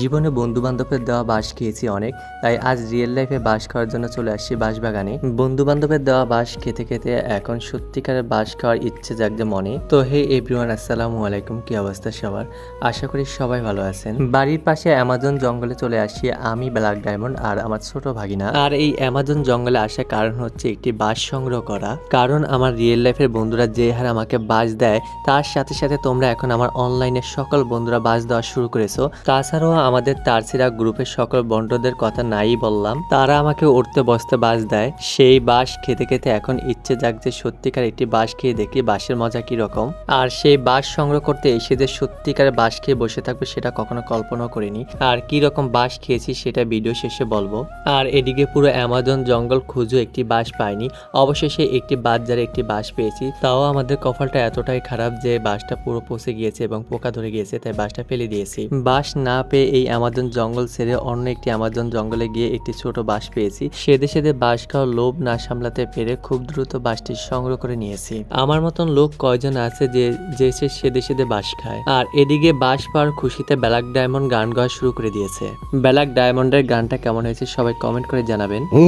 জীবনে বন্ধু বান্ধবের দেওয়া বাঁশ খেয়েছি অনেক, তাই আজ রিয়েল লাইফে বাঁশ খাওয়ার জন্য চলে আসছি বাঁশ বাগানে বন্ধু বান্ধবের দেওয়া বাঁশ খেতে খেতে এখন সত্যিকারের বাঁশ খাওয়ার ইচ্ছে জাগছে মনে। তো হে এভরিওয়ান আসসালামু আলাইকুম, কি অবস্থা সবার? আশা করি সবাই ভালো আছেন। বাড়ির পাশে অ্যামাজন জঙ্গলে চলে আসি আমি ব্ল্যাক ডায়মন্ড আর আমার ছোট ভাগিনা। আর এই অ্যামাজন জঙ্গলে আসার কারণ হচ্ছে একটি বাঁশ সংগ্রহ করা। কারণ আমার রিয়েল লাইফের বন্ধুরা যে হার আমাকে বাঁশ দেয়, তার সাথে সাথে তোমরা এখন আমার অনলাইনে সকল বন্ধুরা বাস দেওয়া শুরু করেছ। তাছাড়াও আমাদের তারসিরা গ্রুপের সকল বন্ধুদের কথা নাই বললাম। তারা আমাকে উঠতে বসতে বাস দেয়। সেই বাস খেতে খেতে এখন ইচ্ছে যাক যে সত্যিকার একটি বাস খেয়ে দেখি বাসের মজা কি রকম আর সেই বাস সংগ্রহ করতে এসে যে সত্যিকার বাস খেয়ে বসে থাকবে সেটা কখনো কল্পনাও করিনি। আর কি রকম বাস খেয়েছি সেটা ভিডিও শেষে বলব। আর এদিকে পুরো অ্যামাজন জঙ্গল খুঁজো একটি বাস পাইনি। অবশেষে একটি বাজারে একটি বাস পেয়েছি। তাও আমাদের কপালটা এতটাই খারাপ যে বাসটা পুরো পচে গিয়েছে এবং পোকা ধরে গিয়েছে, তাই বাসটা ফেলে দিয়েছি। বাস না পেয়ে পেয়ে এই আমাজন জঙ্গল ছেড়ে অন্য একটি আমাজন জঙ্গলে গিয়ে একটি ছোট বাঁশ পেয়েছি। সেদে সেদে বাঁশ খাওয়ার লোভ না সামলাতে পেরে খুব দ্রুত বাসটি সংগ্রহ করে নিয়েছি। আমার মতন লোক কয়জন আছে যে যে সে সেদে সেদে বাঁশ খায়। আর এদিকে বাস পাওয়ার খুশিতে ব্ল্যাক ডায়মন্ড গান গাওয়া শুরু করে দিয়েছে। ব্ল্যাক ডায়মন্ডের গানটা কেমন হয়েছে সবাই কমেন্ট করে জানাবেন। ও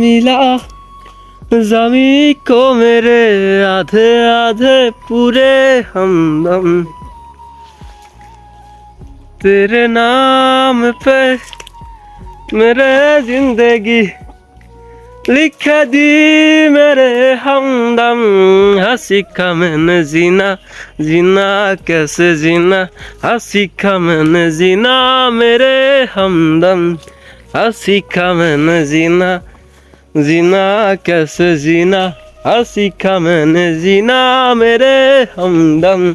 মিলা জামি কমে রে আধে আধে পুরে হম तेरे नाम पे मेरे जिंदगी लिख दी मेरे हमदम हसीखा मैंने जीना जीना कैसे जीना हसीखा मैंने जीना मेरे हमदम हसीखा मैंने जीना जीना कैसे जीना हसीखा मैंने जीना मेरे हमदम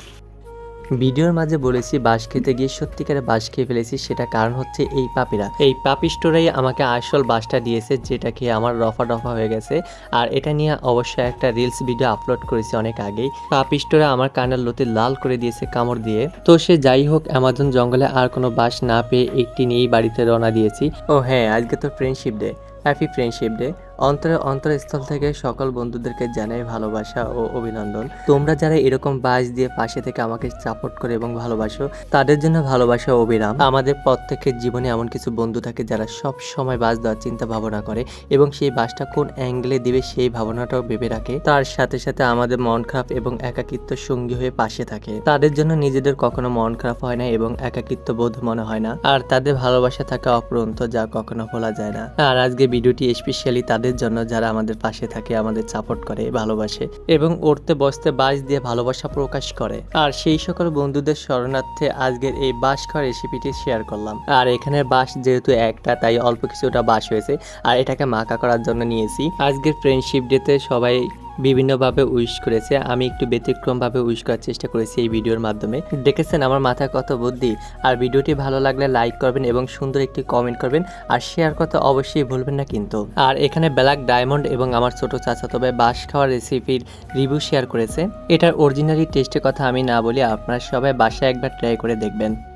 ভিডিওর মাঝে বলেছি বাঁশ খেতে গিয়ে সত্যিকারে বাঁশ খেয়ে ফেলেছি, সেটা কারণ হচ্ছে এই পাপিরা। এই পাপিস্টোরাই আমাকে আসল বাঁশটা দিয়েছে, যেটা খেয়ে আমার রফা ডফা হয়ে গেছে। আর এটা নিয়ে অবশ্যই একটা রিলস ভিডিও আপলোড করেছি অনেক আগেই। পাপিস্টোরা আমার কানের লতি লাল করে দিয়েছে কামড় দিয়ে। তো সে যাই হোক অ্যামাজন জঙ্গলে আর কোনো বাঁশ না পেয়ে একটি নিয়েই বাড়িতে রওনা দিয়েছি। ও হ্যাঁ আজকে তো friendship day happy friendship day অন্তরে অন্তরস্থল থেকে সকল বন্ধুদেরকে জানাই ভালোবাসা ও অভিনন্দন। তোমরা যারা এরকম বাস দিয়ে পাশে থেকে আমাকে সাপোর্ট করে এবং ভালোবাসো, তাদের জন্য ভালোবাসা অবিরাম। আমাদের প্রত্যেকের জীবনে এমন কিছু বন্ধু থাকে যারা সব সময় বাস দেওয়ার চিন্তা ভাবনা করে এবং সেই বাসটা কোন অ্যাঙ্গেলে দিবে সেই ভাবনাটাও ভেবে রাখে। তার সাথে সাথে আমাদের মন খারাপ এবং একাকিত্ব সঙ্গী হয়ে পাশে থাকে। তাদের জন্য নিজেদের কখনো মন খারাপ হয় না এবং একাকিত্ব বোধ মনে হয় না। আর তাদের ভালোবাসা থাকা অপরন্ত যা কখনো ভোলা যায় না। আর আজকে ভিডিওটি স্পেশালি তাদের জন্য, যারা আমাদের পাশে থাকে, আমাদের সাপোর্ট করে, ভালোবাসে এবং উঠতে বসতে বাস দিয়ে ভালোবাসা প্রকাশ করে। আর সেই সকল বন্ধুদের স্মরণার্থে আজকের এই বাস খাওয়ার রেসিপিটি শেয়ার করলাম। আর এখানে বাস যেহেতু একটা, তাই অল্প কিছুটা বাস হয়েছে। আর এটাকে মাখা করার জন্য নিয়েছি। আজকের ফ্রেন্ডশিপ ডেতে সবাই বিভিন্নভাবে উইশ করেছে। আমি একটু ব্যতিক্রমভাবে উইশ করার চেষ্টা করেছি এই ভিডিওর মাধ্যমে। দেখেছেন আমার মাথায় কত বুদ্ধি। আর ভিডিওটি ভালো লাগলে লাইক করবেন এবং সুন্দর একটি কমেন্ট করবেন। আর শেয়ার করতে অবশ্যই ভুলবেন না কিন্তু। আর এখানে ব্ল্যাক ডায়মন্ড এবং আমার ছোট চাচা তবে বাস খাওয়ার রেসিপির রিভিউ শেয়ার করেছে। এটার অরিজিনালি টেস্টের কথা আমি না বলি, আপনারা সবাই বাসায় একবার ট্রাই করে দেখবেন।